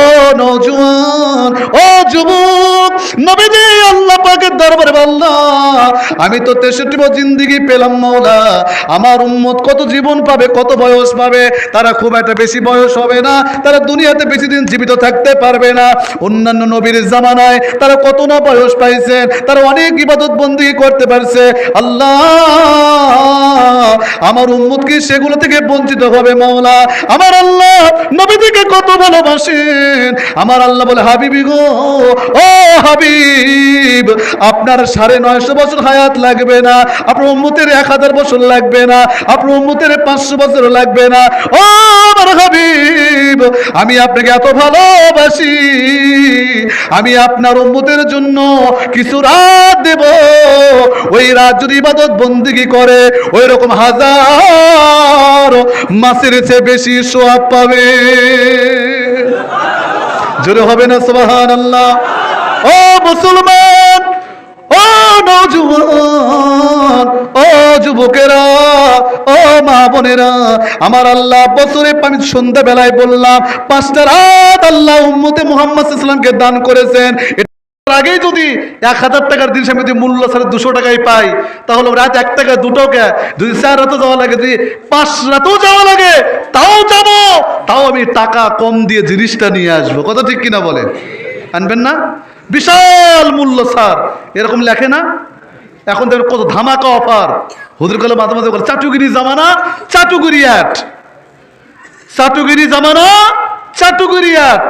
ও নৌজওয়ান, ও যুবক, নবীজি আল্লাহ পাকের দরবারে আমি তো তেষট্টি বছর জিন্দিগি পেলাম মৌলা, আমার উম্মত কত জীবন পাবে, কত বয়স পাবে, তারা খুব একটা বেশি বয়স হবে না, তারা দুনিয়াতে বেশি দিন জীবিত থাকতে পারবে না, অন্যান্য নবীর জামানায় তারা কত না বয়স পাইছেন তারা অনেক ইবাদত বন্দি করতে পারছে, আল্লাহ, আমার উম্মত কি সেগুলো থেকে বঞ্চিত হবে মাওলা আমার আল্লাহ নবী থেকে কত ভালোবাসেন আমার আল্লাহ বলে, হাবিবি গো, ও হাবিব, আপনার সাড়ে নয়শো বছর হায়াত লাগবে না, আপনার উম্মতের এক হাজার বছর লাগবে না, আপনার উম্মতের পাঁচশো বছর লাগবে না। ও আমার হাবিব, আমি আপনাকে এত ভালোবাসি, আমি আপনার উম্মতের জন্য কিছু রাত দেব। ওই রাত যদি ইবাদত বন্দিগি করে, ওই রকম হাজার মাসের চেয়ে বেশি সোয়াব পাবে। জোরে হবে না সুবহান আল্লাহ ও মুসলমান, ও নৌজুয়ান ও যুবকেরা, ও মা বোনেরা, আমার আল্লাহ বছরে আমি সন্ধ্যা বেলায় বললাম, পাঁচটা রাত আল্লাহ উম্মতে মুহাম্মদ ইসলামকে দান করেছেন। আগেই যদি এক হাজার টাকার জিনিস আমি যদি মূল্য সাড়ে দুশো টাকায় পাই তাহলে রাত এক টাকা, দুটো কে? যদি চার রাতে যাওয়া লাগে, যদি পাঁচ রাতেও যাওয়া লাগে, তাও যাব। তাও আমি টাকা কম দিয়ে জিনিসটা নিয়ে আসব। কথা ঠিক কিনা বলেন? আনবেন না? বিশাল মূল্য স্যার এরকম লেখে না? এখন দেখবেন কত ধামাকা অফার। হুদুর কলে মাঝে মাঝে বলে, চাটুগিরি জামানা, চাটুগিরি অ্যাট চাটুগিরি জামানা, চাটুগিরি অ্যাট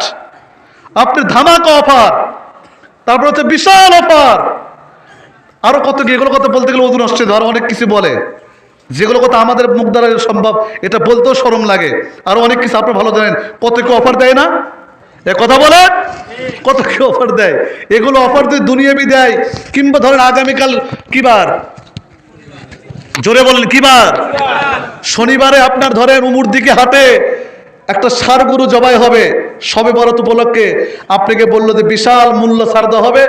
আপনি ধামাকা অফার। তারপর হচ্ছে বিশাল অফার। আরও কত কি, এগুলো কথা বলতে গেলে ওদের নষ্ট আরও অনেক কিছু বলে। যেগুলো কথা আমাদের মুখ দ্বারা সম্ভব, এটা বলতেও সরম লাগে। আরও অনেক কিছু আপনি ভালো জানেন। কত কি অফার দেয় না? এ কথা বলে? কত কি অফার দেয়? এগুলো অফার দিয়ে দুনিয়াবি দেয়, কিংবা ধরেন আগামীকাল কি বার জোরে বলেন কি বার শনিবারে আপনার ধরেন উমুর দিকে হাটে একটা সার গরু জবাই হবে সবে বরাত উপলক্ষে। আপনাকে বলল যে বিশাল মূল্য ছাড় দেওয়া হবে,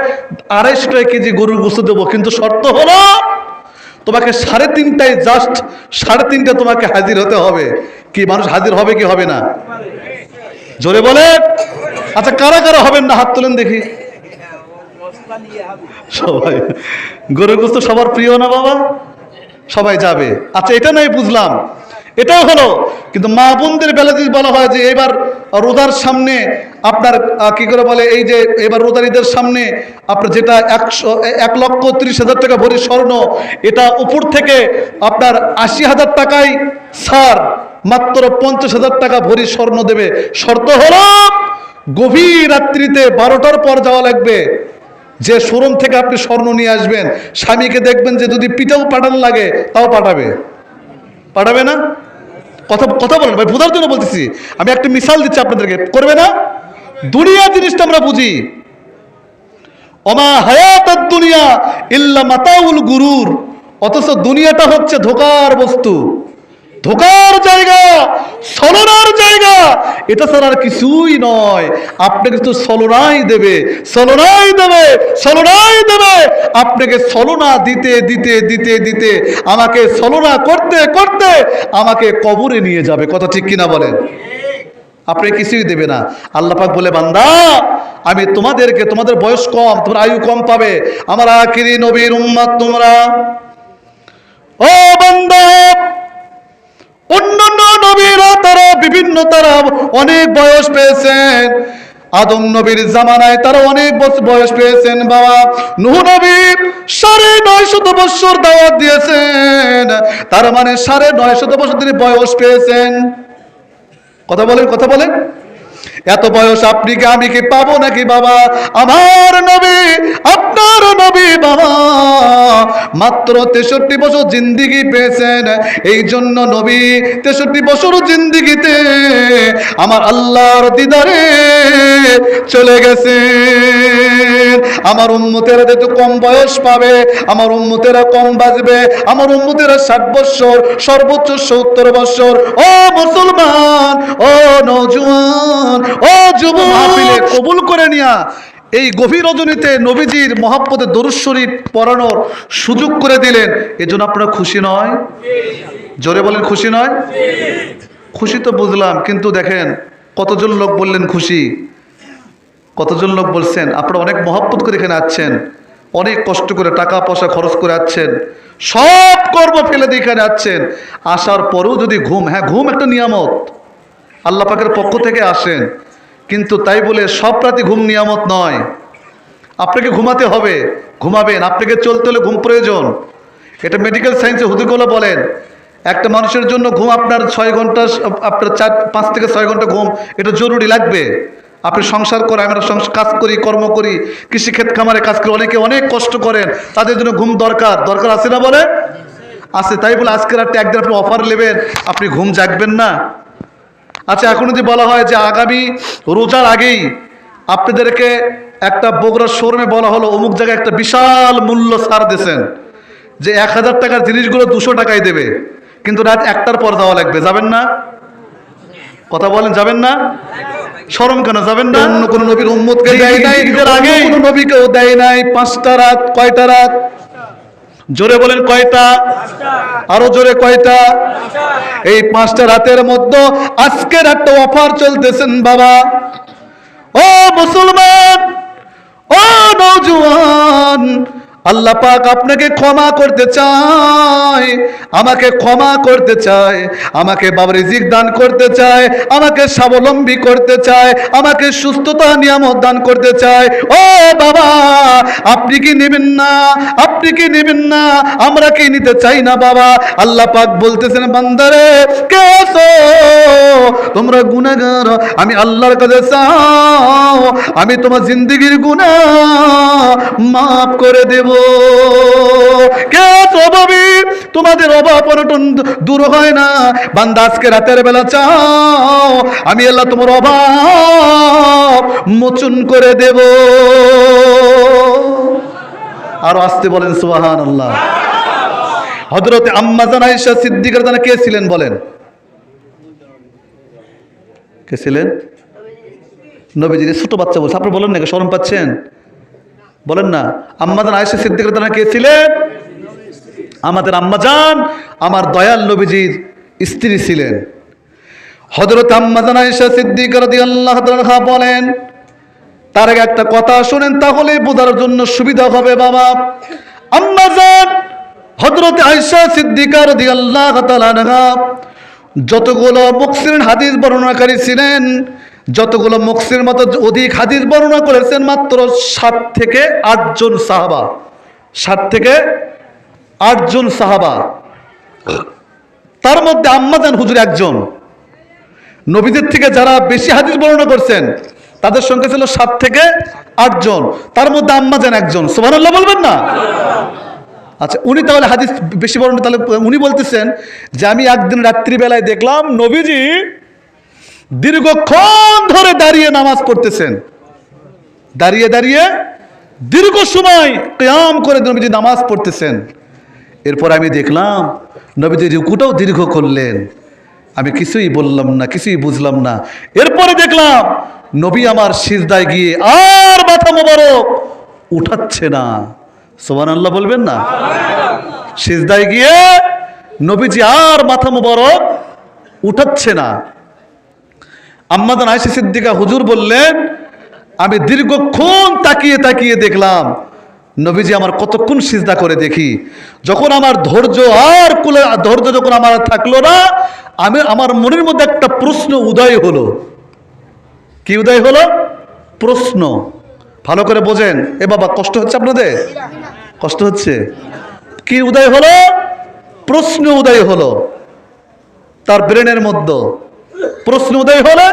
আড়াইশো টাকা কেজি গরুর গুছু দেবো, কিন্তু শর্ত হলো তোমাকে সাড়ে তিনটায় জাস্ট সাড়ে তিনটা তোমাকে হাজির হতে হবে। কি মানুষ হাজির হবে কি হবে না? জোরে বলে? আচ্ছা কারা কারা হবেন না? হাত তোলেন দেখি। সবাই। গরুর গোস্ত সবার প্রিয় না বাবা? সবাই যাবে। আচ্ছা এটা নাই বুঝলাম। এটাও হলো। কিন্তু মা বোনদের বেলা যদি বলা হয় যে এবার রোদার সামনে আপনার কি করে বলে, এই যে এবার রোজার ঈদের সামনে আপনার যেটা একশো, এক লক্ষ ত্রিশ হাজার টাকা ভরি স্বর্ণ, এটা উপর থেকে আপনার আশি হাজার টাকায় ছাড় মাত্র পঞ্চাশ হাজার টাকা ভরি স্বর্ণ দেবে। শর্ত হলো গভীর রাত্রিতে বারোটার পর যাওয়া লাগবে। যে শোরুম থেকে আপনি স্বর্ণ নিয়ে আসবেন, স্বামীকে দেখবেন যে যদি পিঠাও পাঠানো লাগে, তাও পাঠাবে। পাঠাবে না? কথা কথা বলেন, ভাই, বোঝার জন্য বলতেছি। আমি একটা মিশাল দিচ্ছি আপনাদেরকে। করবে না? দুনিয়া জিনিসটা আমরা বুঝি। অমা হায়াত দুনিয়া ইল্লা মাতাউল গুরুর। অথচ দুনিয়াটা হচ্ছে ধোকার বস্তু। ধোকার জায়গা ছলনার জায়গা। এটা ছাড়া আর কিছুই নয়। আপনাকে তো ছলনাই দেবে ছলনাই দেবে ছলনাই দেবে। আপনাকে ছলনা দিতে দিতে দিতে দিতে, আমাকে ছলনা করতে করতে আমাকে কবরে নিয়ে যাবে। কথা ঠিক কিনা বলেন? আপনি কিছুই দেবে না। আল্লাহ পাক বলে, বান্দা, আমি তোমাদেরকে, তোমাদের বয়স কম, তোমার আয়ু কম পাবে। আমার আখিরি নবীর উম্মাদ তোমরা। ও বান্দা অন্যান্য নবীরা বিভিন্ন তারা অনেক বয়স পেয়েছেন। আদম নবীর জামানায় তারা অনেক বছর বয়স পেয়েছেন, বাবা। নুহ নবী সাড়ে নয় শত বছর দাওয়াত দিয়েছেন। তার মানে সাড়ে নয় শত বছর তিনি বয়স পেয়েছেন। কথা বলেন কথা বলেন। এত বয়স আপনি কি আমি কি পাবো নাকি বাবা? আমার নবী, আপনার নবী বাবা। মাত্র তেষট্টি বছর জিন্দিগি পেয়েছেন এই জন্য নবী তেষট্টি বছর জিন্দিগিতে আমার আল্লাহর দিদারে চলে গেছে আমার উন্মতেরা যেহেতু কম বয়স পাবে, আমার উন্মতেরা কম বাজবে আমার উন্মতেরা ষাট বৎসর, সর্বোচ্চ সত্তর বৎসর। ও মুসলমান, ও নজওয়ান ও যুব কবুল করে নিয়া এই গভীর রজনীতে নবীজির মহাপ্পদের দরুদ শরীফ পড়ানোর সুযোগ করে দিলেন। এজন্য আপনারা খুশি নয়? জোরে বলেন, খুশি নয়? খুশি তো বুঝলাম, কিন্তু দেখেন কতজন লোক বললেন খুশি? কতজন লোক বলছেন, আপনারা অনেক মহব্বত করে এখানে আছেন অনেক কষ্ট করে টাকা পয়সা খরচ করে আছেন সব কর্ম ফেলে দিয়ে এখানে আসছেন। আসার পরেও যদি ঘুম হ্যাঁ ঘুম একটা নিয়ামত। আল্লাহ পাকের পক্ষ থেকে আসেন। কিন্তু তাই বলে সব রাতে ঘুম নিয়ামত নয়। আপনাকে ঘুমাতে হবে। ঘুমাবেন। আপনাকে চলতে হলে ঘুম প্রয়োজন। এটা মেডিকেল সায়েন্সে হুদুগুলো বলেন, একটা মানুষের জন্য ঘুম আপনার ছয় ঘণ্টা, আপনার চার, পাঁচ থেকে ছয় ঘণ্টা ঘুম, এটা জরুরি লাগবে। আপনি সংসার করে আমরা কাজ করি, কর্ম করি, কৃষিক্ষেত খামারে কাজ করি, অনেকে অনেক কষ্ট করেন, তাদের জন্য ঘুম দরকার। দরকার আছে না বলে? আছে। তাই বলে আজকে রাত্রে একদিন আপনি অফার নেবেন, আপনি ঘুম জাগবেন না। আচ্ছা এখন যদি বলা হয় যে আগামী রোজার আগেই আপনাদেরকে একটা বগুড়ার শোরুমে বলা হলো অমুক জায়গায় একটা বিশাল মূল্য ছাড় দিয়েছেন যে এক হাজার টাকার জিনিসগুলো দুশো টাকায় দেবে কিন্তু রাত একটার পর দেওয়া লাগবে যাবেন না? কথা বলেন যাবেন না? শরম কেন যাবেন না? অন্য কোনো নবীর উম্মতকে দেয় নাই ঈদের আগে কোনো নবীকেও দেয় নাই পাঁচটা রাত কয়টা রাত? জোরে বলেন কয়টা? আরও জোরে কয়টা? এই পাঁচটা রাতের মধ্যে আজকের একটা অফার চলতেছেন বাবা। ও মুসলমান, ও নৌজওয়ান আল্লাহ পাক আপনাকে ক্ষমা করতে চায়, আমাকে ক্ষমা করতে চায়, আমাকে বাবার রিজিক দান করতে চায়, আমাকে স্বাবলম্বী করতে চায়, আমাকে সুস্থতা নিয়ামত দান করতে চায়। ও বাবা, আপনি কি নেবেন না? আপনি কি নেবেন না? আমরা কি নিতে চাই না বাবা? আল্লাহ পাক বলতেছেন, বান্দারে, কে আছো? তোমরা গুনাহগার, আমি আল্লাহর কাছে চাও, আমি তোমার জিন্দগির গুনাহ মাফ করে দেব। কে তোমাদের অভাব অনটন দূর হয় না। বান্দা, আজকে রাতের বেলা চাও, আমি আল্লাহ তোমার অভাব মোচন করে দেব। আরও আসতে বলেন সুবাহান আল্লাহ হজরতে আম্মাজান আয়েশা সিদ্দিকার জানা কে ছিলেন বলেন? কে ছিলেন? নবীজির ছোট বাচ্চা বলছে আপনি বলেন না শরম পাচ্ছেন? বলেন না, আম্মাজান আয়েশা সিদ্দিকার জানা কে ছিলেন? আমাদের আম্মাজান, আমার দয়াল নবীজির স্ত্রী ছিলেন। হজরত আম্মাজান আয়েশা সিদ্দিকার আল্লাহ বলেন, তার আগে একটা কথা শুনেন, তাহলে বোঝার জন্য সুবিধা হবে বাবা। আম্মাজান হজরত আয়েশা সিদ্দিকার দি আল্লাহ যতগুলো মুকসির হাদিস বর্ণনাকারী ছিলেন যতগুলো মুকসির মতো অধিক হাদিস বর্ণনা করেছেন মাত্র সাত থেকে আটজন সাহাবা। সাত থেকে আটজন সাহাবা। তার মধ্যে আম্মাজান হুজুর একজন। নবীদের থেকে যারা বেশি হাদিস বর্ণনা করছেন, তাদের সংখ্যা ছিল সাত থেকে আটজন। তার মধ্যে আম্মাজান একজন। সুবহানাল্লাহ বলবেন না? আচ্ছা উনি তাহলে হাদিস বেশি বর্ণনা, তাহলে উনি বলতেছেন যে, আমি একদিন রাত্রিবেলায় দেখলাম নবীজি দীর্ঘক্ষণ ধরে দাঁড়িয়ে নামাজ পড়তেছেন। দাঁড়িয়ে দাঁড়িয়ে দীর্ঘ সময় কেয়াম করে নবীজি নামাজ পড়তেছেন। এরপর আমি দেখলাম নবীজি রুকুটাও দীর্ঘ করলেন। আমি কিছুই বললাম না, কিছুই বুঝলাম না। এরপরে দেখলাম নবী আমার সিজদায় গিয়ে আর মাথা মোবারক উঠাচ্ছে না। সোমান আল্লাহ বলবেন না? সিজদায় গিয়ে নবীজি আর মাথা মোবারক উঠাচ্ছে না। আম্মাদান আয়সা সিদ্দিকা হুজুর বললেন, আমি দীর্ঘক্ষণ তাকিয়ে তাকিয়ে দেখলাম, নবীজি আমার কতক্ষণ সিজদা করে দেখি, যখন আমার ধৈর্য আর কুলে, ধৈর্য যখন আমার থাকল না, আমি আমার মনের মধ্যে একটা প্রশ্ন উদয় হলো। কি উদয় হলো? প্রশ্ন। ভালো করে বোঝেন। এ বাবা, কষ্ট হচ্ছে আপনাদের? কষ্ট হচ্ছে? কি উদয় হলো? প্রশ্ন উদয় হলো। তার ব্রেনের মধ্যে। প্রশ্ন উদয় হলে,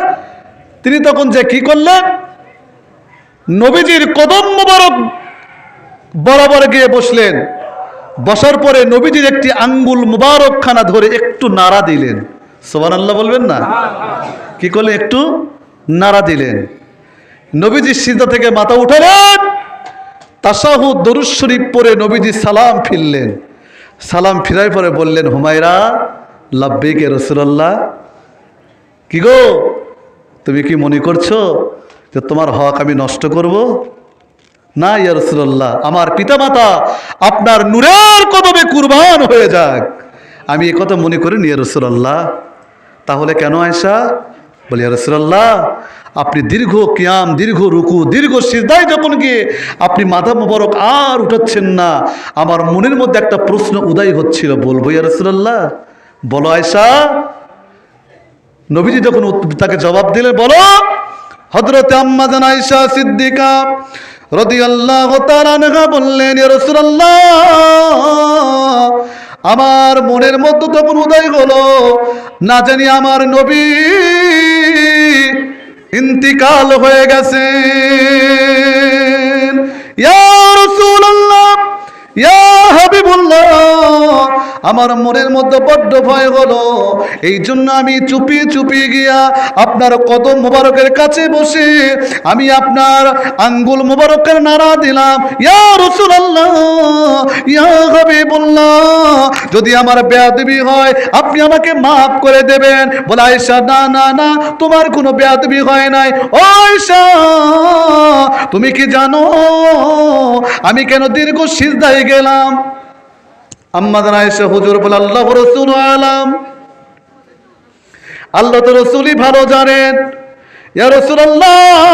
তিনি তখন যে কি করলেন? নবীজির কদম মোবারক বরাবর গিয়ে বসলেন। বসার পরে নবীজির একটি আঙ্গুল মুবারকখানা ধরে একটু নাড়া দিলেন। সোমান আল্লাহ বলবেন না? কি করলেন একটু নাড়া দিলেন। নবীজির সিদ্ধা থেকে মাথা উঠালেন। তাসাহু দরুদ শরীফ পরে নবীজি সালাম ফিরলেন। সালাম ফিরাই পরে বললেন, হুমায়রা, লাব্বিকে রসুল্লাহ কি গো? তুমি কি মনে করছ যে তোমার হক আমি নষ্ট করব? না, ইয়া রসুল্লাহ আমার পিতামাতা আপনার নূরের কদমে কুরবান হয়ে যাক। আমি এ কথা মনে করি নিয়া রসুল্লাহ তাহলে কেন আয়সা বলি, ইয়া রসুল্লাহ আপনি দীর্ঘ কিয়াম, দীর্ঘ রুকু, দীর্ঘ সিজদায় যখন গিয়ে আপনি মাথা মোবারক আর উঠাচ্ছেন না। আমার মনের মধ্যে একটা প্রশ্ন উদয় হচ্ছিল, বলব, ইয়া রাসূলুল্লাহ। বলো আয়সা নবীজি যখন তাকে জবাব দিলেন, বলো হজরতে আম্মা আয়েশা সিদ্দিকা তাআলা আনহা বললেন আমার মনের মধ্যে তখন উদয় হলো, না জানি আমার নবী ইন্তিকাল হয়ে গেছে ইয়া রাসূলুল্লাহ, ইয়া হাবিবুল্লাহ আমার মনের মধ্যে বড্ড ভয় হলো। এই জন্য আমি চুপিয়ে চুপিয়ে গিয়া আপনার কদম মোবারকের কাছে বসে আমি আপনার আঙ্গুল মোবারকের নাড়া দিলাম। ইয়া রাসূলুল্লাহ, ইয়া হাবিবুল্লাহ, যদি আমার বেয়াদবি হয়, আপনি আমাকে মাফ করে দেবেন। বলে আয়েশা, না না না, তোমার কোনো বেয়াদবি হয় নাই। ও তুমি কি জানো আমি কেন দীর্ঘ সিজদায় গেলাম? আম্মাদান আয়েশা হুজুর বলে, আল্লাহ রসুল আলাম। আল্লাহ তো রসুলই ভালো জানেন। ইয়া রাসূলুল্লাহ,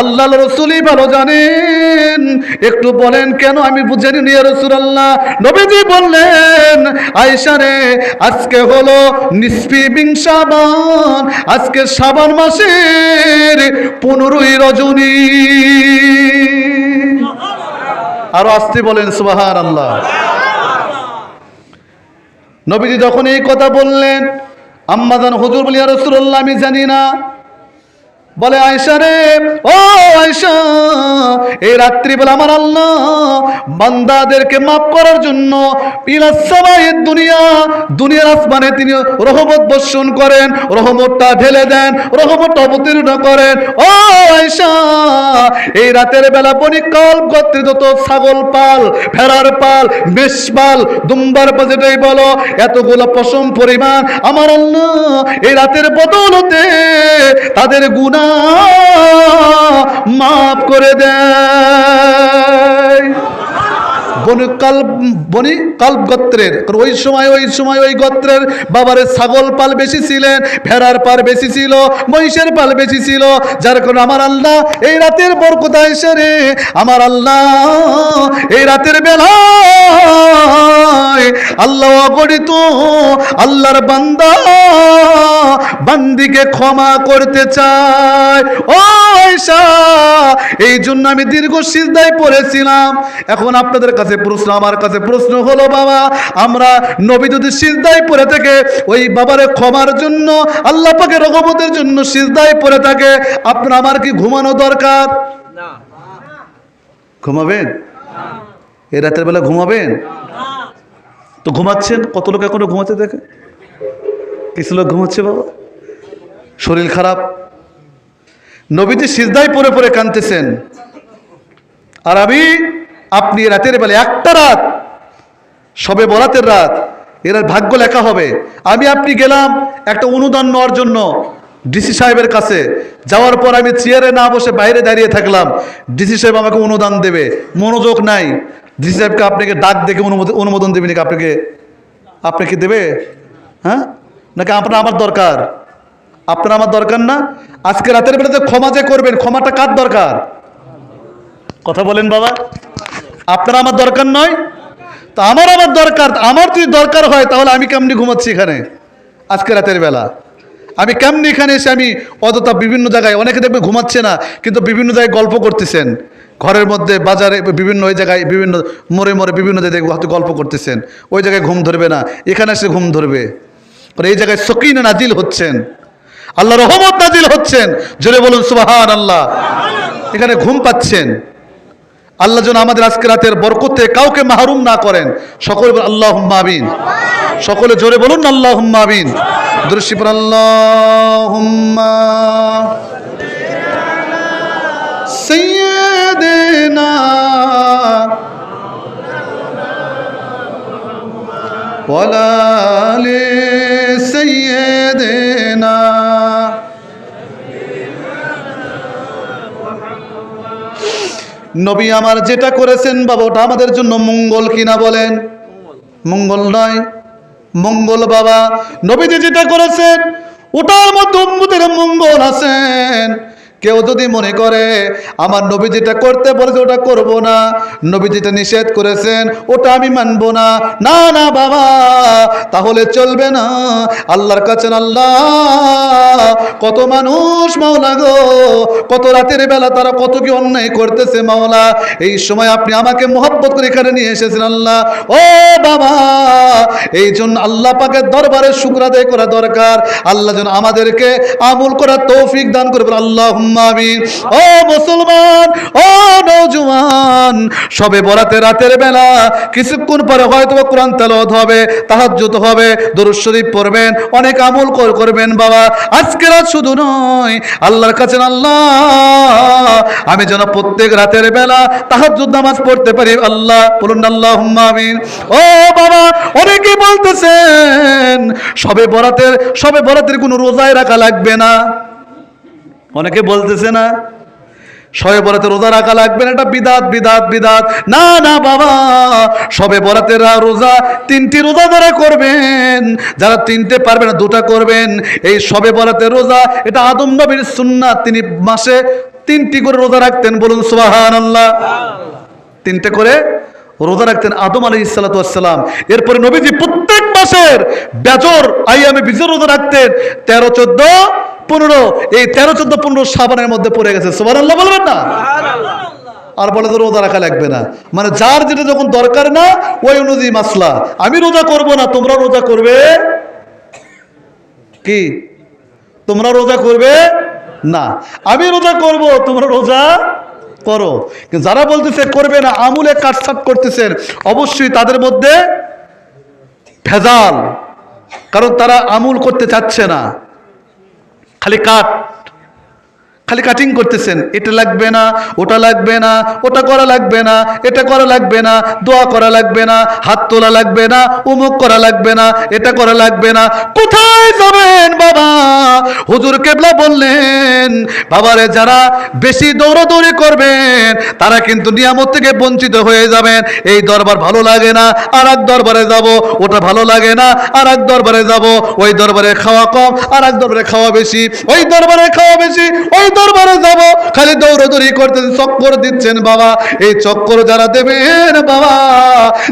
আল্লাহ রসুলই ভালো জানেন। একটু বলেন কেন? আমি বুঝানি ইয়া আল্লাহ নবীজি বললেন, আয়েশা রে, আজকে হলো নিসফি বিং শাবান আজকে শাবান মাসের পনেরোই রজনী। আরও আসতে বলেন সুবাহার আল্লাহ নবীজি যখন এই কথা বললেন আম্মাদান হজুর বলিয়া রসুল্লাহ আমি জানি না। বলে আয়সা রে, ও আয়সা এই রাত্রিবেলা আমার আল্লাহ বান্দাদেরকে মাফ করার জন্য পিলাসামায়ের দুনিয়া, দুনিয়ার আসমানে তিনি রহমত বর্ষণ করেন, রহমতটা ঢেলে দেন, রহমতটা অবতীর্ণ করেন। ও আয়সা এই রাতের বেলা বনিকাল করতে যত ছাগল পাল, ভেড়ার পাল, মেষ পাল, দুম্বার বাজেটাই বলো, এতগুলো পশম পরিমাণ। আমার আল্লাহ, এই রাতের বদলতে তাদের গুণা মাফ করে দেয়। বনি কাল্ব বনি কাল্ব গোত্রের। ওই সময় ওই সময় ওই গোত্রের বাবারে ছাগল পাল বেশি ছিলেন, ভেড়ার পাল বেশি ছিল, মহিষের পাল বেশি ছিল। যার কারণে আমার আল্লাহ এই রাতের বরকতা এসে রে, আমার আল্লাহ এই রাতের বেলা আল্লাহ অগণিত আল্লাহর বান্দা বান্দিকে ক্ষমা করতে চায়। ও এই জন্য আমি দীর্ঘ সিজদায় পড়েছিলাম। এখন আপনাদের কাছে প্রশ্ন আমার কাছে প্রশ্ন হলো বাবা আমরা নবী যদি সিজদায় পড়ে থাকে ওই বাবারে ক্ষমার জন্য আল্লাহ পাকে রহমতের জন্য সিজদায় পড়ে থাকে আপনার আমার কি ঘুমানো দরকার? ঘুমাবেন? এই রাতের বেলা ঘুমাবেন? তো ঘুমাচ্ছেন? কত লোক এখনও ঘুমাতে দেখে? কিছু লোক ঘুমাচ্ছে বাবা? শরীর খারাপ? নবীজি সিজদায় পরে পরে কানতেছেন আর আমি আপনি রাতের বেলা একটা রাত, সবে বরাতের রাত, এরা ভাগ্য লেখা হবে। আমি আপনি গেলাম একটা অনুদান নেওয়ার জন্য ডিসি সাহেবের কাছে। যাওয়ার পর আমি চেয়ারে না বসে বাইরে দাঁড়িয়ে থাকলাম। ডিসি সাহেব আমাকে অনুদান দেবে। মনোযোগ নাই। ডিসি সাহেবকে আপনাকে ডাক দেখে অনুমোদন অনুমোদন দেবে নাকি আপনাকে আপনাকে দেবে? হ্যাঁ? নাকি আপনার আমার দরকার? আপনার আমার দরকার না? আজকে রাতের বেলাতে ক্ষমা যে করবেন, ক্ষমাটা কার দরকার? কথা বলেন বাবা। আপনার আমার দরকার নয়? তা আমার আমার দরকার আমার যদি দরকার হয়, তাহলে আমি কেমনি ঘুমাচ্ছি এখানে? আজকে রাতের বেলা। আমি কেমনি এখানে এসে আমি অযথা বিভিন্ন জায়গায়, অনেকে দেখবে ঘুমাচ্ছে না, কিন্তু বিভিন্ন জায়গায় গল্প করতেছেন। ঘরের মধ্যে, বাজারে, বিভিন্ন ওই জায়গায়, বিভিন্ন মোড়ে মোড়ে বিভিন্ন জায়গায় হয়তো গল্প করতেছেন। ওই জায়গায় ঘুম ধরবে না, এখানে এসে ঘুম ধরবে। এই জায়গায় সকিনা নাজিল হচ্ছেন। আল্লাহ রহমত নাজিল হচ্ছেন। জোরে বলুন সুবাহান আল্লাহ এখানে ঘুম পাচ্ছেন। আল্লাহ যেন আমাদের আজকে রাতের বরকতে কাউকে মাহরুম না করেন। সকলে আল্লাহ আমিন। সকলে জোরে বলুন আল্লাহ দৃশ্যিপুর আল্লাহ ওয়ালালে সৈয়দেনা নবী আমার যেটা করেছেন বাবা ওটা আমাদের জন্য মঙ্গল কিনা বলেন। মঙ্গল নয়, মঙ্গল বাবা। নবীজি যেটা করেছেন, ওটার মধ্যে মঙ্গল আছেন। কেউ যদি মনে করে, আমার নবী যেটা করতে বলেছে ওটা করব না, নবী যেটা নিষেধ করেছেন ওটা আমি মানব না। না না, বাবা, তাহলে চলবে না। আল্লাহর কাছে আল্লাহ, কত মানুষ মাওলা গো, কত রাতের বেলা তারা কত কি অন্যায় করতেছে মাওলা। এই সময় আপনি আমাকে মোহব্বত করে এখানে নিয়ে এসেছেন, আল্লাহ। ও বাবা, এই জন্য আল্লাহ পাকের দরবারে শুক্র আদায় করা দরকার। আল্লাহ যেন আমাদেরকে আমল করার তৌফিক দান করবেন আল্লাহ ও মুসলমান, ও সবে বরাতে রাতের বেলা কিছুক্ষণ পরে হয়তো কোরআন তেলাওয়াত হবে হবে পড়বেন, অনেক আমল করবেন বাবা। শুধু নয়, আল্লাহর কাছে আল্লাহ, আমি যেন প্রত্যেক রাতের বেলা তাহাজ্জুদ নামাজ পড়তে পারি, আল্লাহ, বলুন আল্লাহ আমিন। ও বাবা, অনেকে বলতেছেন, সবে বরাতের সবে বরাতের কোনো রোজায় রাখা লাগবে না। অনেকে বলতেছে না, সবে বরাতে রোজা রাখা লাগবে না, এটা বিদাত বিদাত বিদাত। না না, বাবা, সবে বরাতে রোজা তিনটি রোজা যারা করবেন, যারা তিনটে পারবে না, দুটা করবেন, এই সবে বরাতে রোজা, এটা আদম নবীর সুন্নাত, তিনি মাসে তিনটি করে রোজা রাখতেন, বলুন সুবাহান আল্লাহ তিনটে করে রোজা রাখতেন আদম আলী ইসালাতাম এরপরে নবীজি প্রত্যেক মাসের বেজর আইয়ামে বিজর রোজা রাখতেন, তেরো, চোদ্দ পনেরো এই তেরো চোদ্দ পনেরো সাবানের মধ্যে পড়ে গেছে। সোমান আল্লাহ বলবেন না? আর বলে তো রোজা রাখা লাগবে না। মানে যার যেটা যখন দরকার না ওই অনুযায়ী মাসলা। আমি রোজা করব না তোমরা রোজা করবে? কি? তোমরা রোজা করবে? না। আমি রোজা করব তোমরা রোজা করো। যারা বলতেছে করবে না আমুলে কাটছাট করতেছেন অবশ্যই তাদের মধ্যে ভেজাল। কারণ তারা আমুল করতে চাচ্ছে না। খালি কাট খালি কাটিং করতেছেন। এটা লাগবে না, ওটা লাগবে না, ওটা করা লাগবে না, এটা করা লাগবে না, দোয়া করা লাগবে না, হাত তোলা লাগবে না, উমুক করা লাগবে না, এটা করা লাগবে না। কোথায় যাবেন বাবা? হুজুর কেবলা বললেন, বাবারে, যারা বেশি দৌড়াদৌড়ি করবেন, তারা কিন্তু নিয়ামত থেকে বঞ্চিত হয়ে যাবেন। এই দরবার ভালো লাগে না আর এক দরবারে যাব, ওটা ভালো লাগে না আর এক দরবারে যাব, ওই দরবারে খাওয়া কম আর এক দরবারে খাওয়া বেশি, ওই দরবারে খাওয়া বেশি, ওই দরবারে যাব। খালি দৌড়দৌড়ি করতেন চক্কর দিচ্ছেন বাবা। এই চক্কর যারা দেবেন বাবা,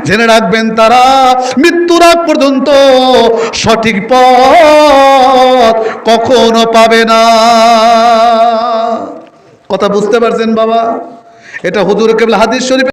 জেনে রাখবেন তারা মৃত্যুর আগ পর্যন্ত সঠিক পথ কখনো পাবে না। কথা বুঝতে পারছেন বাবা? এটা হুজুর কেবল হাদিস শরীফ